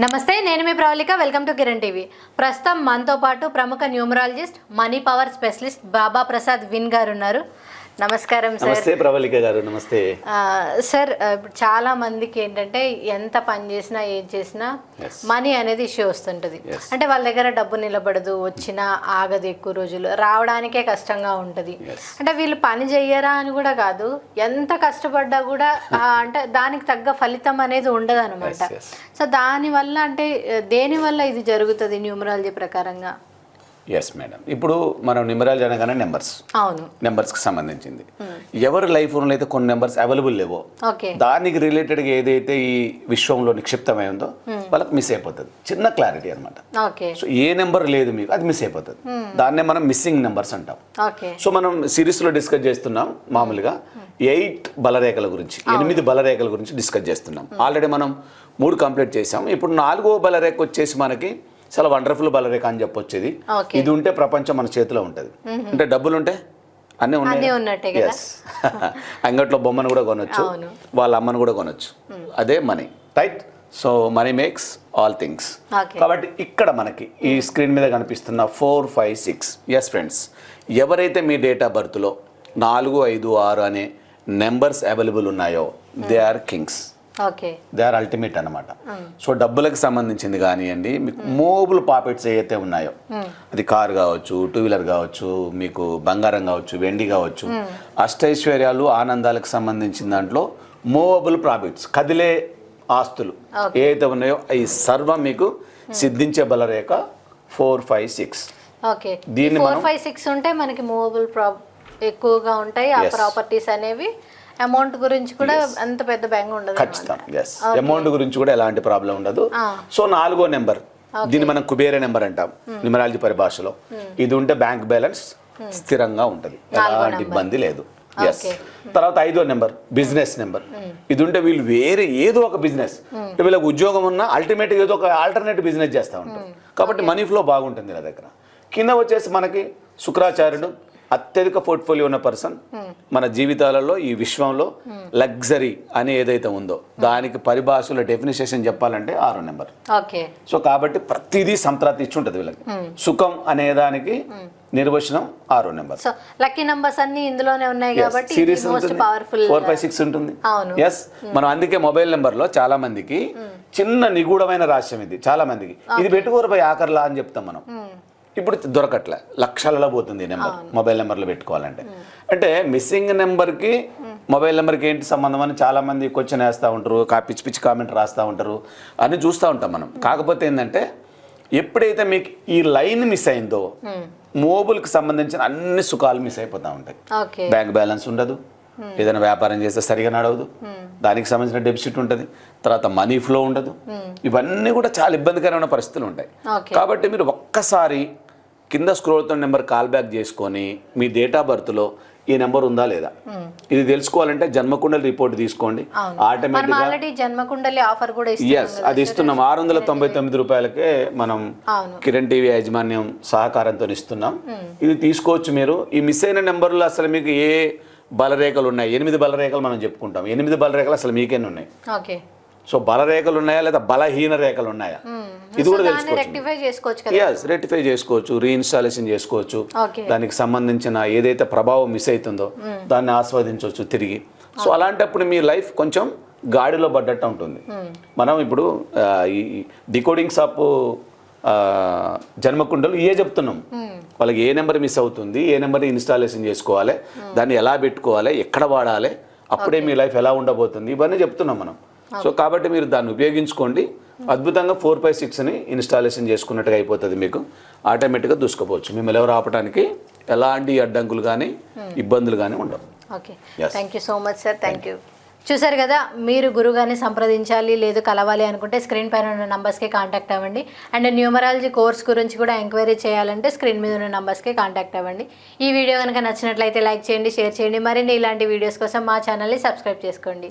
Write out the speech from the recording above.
నమస్తే నేను మీ Pravalika. Welcome to Kiran TV. ప్రస్తుతం మనతో పాటు ప్రముఖ numerologist money power specialist Baba Prasad win గారు ఉన్నారు నమస్కారం సార్ నమస్తే ప్రవళిక గారు నమస్తే సార్ చాలా మందికి ఏంటంటే ఎంత పని చేసినా ఏం చేసినా. మనీ అనేది ఇష్యూ వస్తుంటుంది. అంటే వాళ్ళ దగ్గర డబ్బు నిలబడదు వచ్చినా ఆగదు ఎక్కువ రోజులు రావడానికే కష్టంగా ఉంటుంది. అంటే వీళ్ళు పని చెయ్యరా అని కూడా కాదు ఎంత కష్టపడ్డా కూడా అంటే దానికి తగ్గ ఫలితం అనేది ఉండదు అనమాట. సో దానివల్ల అంటే ఆ, దేని వల్ల ఇది జరుగుతుంది న్యూమరాలజీ ప్రకారంగా ఎస్ మేడం ఇప్పుడు మనం నిమరాలు అనగానే నెంబర్స్ అవును. నెంబర్స్కి సంబంధించింది. ఎవరి లైఫ్లో అయితే కొన్ని నెంబర్స్ అవైలబుల్ లేవో దానికి రిలేటెడ్గా ఏదైతే ఈ విశ్వంలో నిక్షిప్తమై ఉందో వాళ్ళకి మిస్ అయిపోతుంది. చిన్న క్లారిటీ అన్నమాట. ఓకే. సో ఏ నెంబర్ లేదు మీకు అది మిస్ అయిపోతుంది. దాన్నే మనం మిస్సింగ్ నెంబర్స్ అంటాం. సో మనం సిరీస్లో డిస్కస్ చేస్తున్నాం మామూలుగా ఎయిట్ బలరేఖల గురించి ఎనిమిది బలరేఖల గురించి డిస్కస్ చేస్తున్నాం. ఆల్రెడీ మనం మూడు కంప్లీట్ చేసాం ఇప్పుడు నాలుగో బలరేఖ వచ్చేసి మనకి చాలా వండర్ఫుల్ బలరేఖ అని చెప్పొచ్చేది. Okay. ఇది ఉంటే ప్రపంచం మన చేతిలో ఉంటుంది. అంటే డబ్బులు ఉంటే అన్నీ ఉన్నాయి. ఎస్ అంగట్లో బొమ్మను కూడా కొనొచ్చు. వాళ్ళ అమ్మను కూడా కొనొచ్చు. అదే money. Right so money makes all things కాబట్టి ఇక్కడ మనకి ఈ స్క్రీన్ మీద కనిపిస్తున్న four five six yes friends ఎవరైతే మీ డేట్ ఆఫ్ బర్త్లో నాలుగు ఐదు ఆరు అనే నెంబర్స్ అవైలబుల్ ఉన్నాయో they are kings they are ultimate అనమాట సో డబ్బులకు సంబంధించింది కానివ్వండి మీకు మూవబుల్ పాకెట్స్ ఏవైతే ఉన్నాయో అది కార్ కావచ్చు టూ వీలర్ కావచ్చు మీకు బంగారం కావచ్చు వెండి కావచ్చు అష్టైశ్వర్యాలు ఆనందాలకు సంబంధించిన దాంట్లో మూవబుల్ ప్రాఫిట్స్ కదిలే ఆస్తులు ఏవైతే ఉన్నాయో అవి సర్వం మీకు సిద్ధించే బలరేఖ ఫోర్ ఫైవ్ సిక్స్ ఓకే. దీన్ని ఫోర్ ఫైవ్ సిక్స్ ఉంటే మనకి మూవబుల్ ఎక్కువగా ఉంటాయి ఆ. ప్రాపర్టీస్ అనేవి అమౌంట్ గురించి కూడా అంత పెద్ద బెంగ ఉండదు ఖచ్చితంగా ఎస్ అమౌంట్ గురించి కూడా ఎలాంటి ప్రాబ్లం ఉండదు. సో నాలుగో నెంబర్ దీన్ని మనం కుబేర నెంబర్ అంటాం న్యూమరాలజీ పరిభాషలో. ఇది ఉంటే బ్యాంక్ బ్యాలెన్స్ స్థిరంగా ఉంటుంది. ఎలాంటి ఇబ్బంది లేదు. ఎస్ తర్వాత ఐదో నెంబర్ బిజినెస్ నెంబర్ ఇది ఉంటే వీళ్ళు వేరే ఏదో ఒక బిజినెస్ వీళ్ళకి ఉద్యోగం ఉన్నా అల్టిమేట్ ఏదో ఒక ఆల్టర్నేటివ్ బిజినెస్ చేస్తూ ఉంటారు. కాబట్టి మనీ ఫ్లో బాగుంటుంది నా దగ్గర. కింద వచ్చేసి మనకి శుక్రాచార్యుడు అత్యధిక పోర్ట్ఫోలియో ఉన్న పర్సన్ మన జీవితాలలో ఈ విశ్వంలో లగ్జరీ అని ఏదైతే ఉందో దానికి పరిభాషలో డెఫినిషన్ చెప్పాలంటే ఆరో నెంబర్. సో కాబట్టి ప్రతిదీ సంతృప్తి ఇచ్చి ఉంటుంది వీళ్ళకి. సుఖం అనే దానికి నిర్వచనం ఆరో నెంబర్. సో లక్కీ నంబర్స్ అన్ని ఇందులోనే ఉన్నాయి కాబట్టి series powerful four five six ఉంటుంది. ఎస్ మనం అందుకే మొబైల్ నెంబర్లో చాలా మందికి చిన్న నిగూఢమైన రహస్యం ఇది. చాలా మందికి. ఇది పెట్టుకోరు పోయి ఆఖర్లా అని చెప్తాం మనం. ఇప్పుడు దొరకట్లే. లక్షలలో పోతుంది ఈ నెంబర్. మొబైల్ నెంబర్లో పెట్టుకోవాలంటే. అంటే మిస్సింగ్ నెంబర్కి మొబైల్ నెంబర్కి ఏంటి సంబంధం అని చాలా మంది క్వశ్చన్ వేస్తూ ఉంటారు కా పిచ్చి పిచ్చి కామెంట్ రాస్తూ ఉంటారు అని చూస్తూ ఉంటాం మనం. కాకపోతే ఏంటంటే ఎప్పుడైతే మీకు ఈ లైన్ మిస్ అయిందో మోబుల్కి సంబంధించిన అన్ని సుఖాలు మిస్ అయిపోతూ ఉంటాయి. బ్యాంక్ బ్యాలెన్స్ ఉండదు. ఏదైనా వ్యాపారం చేస్తే సరిగా నడవదు. దానికి సంబంధించిన డెబిసిట్ ఉంటుంది. తర్వాత మనీ ఫ్లో ఉండదు. ఇవన్నీ కూడా చాలా ఇబ్బందికరమైన పరిస్థితులు ఉంటాయి. కాబట్టి మీరు ఒక్కసారి కింద స్క్రోల్తో నెంబర్ కాల్ బ్యాక్ చేసుకొని మీ డేట్ ఆఫ్ బర్త్లో ఈ నెంబర్ ఉందా లేదా? ఇది తెలుసుకోవాలంటే జన్మకుండలి రిపోర్ట్ తీసుకోండి. జన్మకుండలి ఆఫర్ కూడా ఎస్ అది ఇస్తున్నాం. ఆరు వందల తొంభై తొమ్మిది రూపాయలకే మనం కిరణ్ టీవీ యాజమాన్యం సహకారంతో ఇస్తున్నాం. ఇది తీసుకోవచ్చు మీరు. ఈ మిస్ అయిన నెంబర్లు అసలు మీకు ఏ బలరేఖలు ఉన్నాయి? ఎనిమిది బలరేఖలు మనం చెప్పుకుంటాం. ఎనిమిది బలరేఖలు అసలు మీకేనే ఉన్నాయి? సో బలరేఖలు ఉన్నాయా లేదా బలహీన రేఖలు ఉన్నాయా ఇది కూడా తెలుసుకోవచ్చు. రెక్టిఫై చేసుకోవచ్చు కదా? ఎస్ రెక్టిఫై చేసుకోవచ్చు రీఇన్స్టాలేషన్ చేసుకోవచ్చు. దానికి సంబంధించిన ఏదైతే ప్రభావం మిస్ అవుతుందో దాన్ని ఆస్వాదించవచ్చు తిరిగి. సో అలాంటప్పుడు మీ లైఫ్ కొంచెం గాడిలో పడ్డట్టు ఉంటుంది. మనం ఇప్పుడు ఈ డికోడింగ్ షాప్ జన్మకుండలు ఏ చెప్తున్నాం. వాళ్ళకి ఏ నెంబర్ మిస్ అవుతుంది ఏ నెంబర్ ఇన్స్టాలేషన్ చేసుకోవాలి దాన్ని ఎలా పెట్టుకోవాలి ఎక్కడ వాడాలి అప్పుడే మీ లైఫ్ ఎలా ఉండబోతుంది ఇవన్నీ చెప్తున్నాం మనం. సో కాబట్టి మీరు దాన్ని ఉపయోగించుకోండి. అద్భుతంగా ఫోర్ బై సిక్స్ని ఇన్స్టాలేషన్ చేసుకున్నట్టుగా అయిపోతుంది మీకు. ఆటోమేటిక్గా దూసుకోపోవచ్చు. మిమ్మల్ని ఎవరు ఆపడానికి ఎలాంటి అడ్డంకులు కానీ ఇబ్బందులు కానీ ఉండవు. Okay. Thank you so much sir thank you చూసారు కదా మీరు గురుగారిని సంప్రదించాలి లేదు కలవాలి అనుకుంటే స్క్రీన్ పైన ఉన్న నంబర్స్కి కాంటాక్ట్ అవ్వండి. అండ్ న్యూమరాలజీ కోర్స్ గురించి కూడా ఎంక్వైరీ చేయాలంటే స్క్రీన్ మీద ఉన్న నంబర్స్కి కాంటాక్ట్ అవ్వండి. ఈ వీడియో కనుక నచ్చినట్లయితే లైక్ చేయండి షేర్ చేయండి. మరిన్ని ఇలాంటి వీడియోస్ కోసం మా ఛానల్ని సబ్స్క్రైబ్ చేసుకోండి.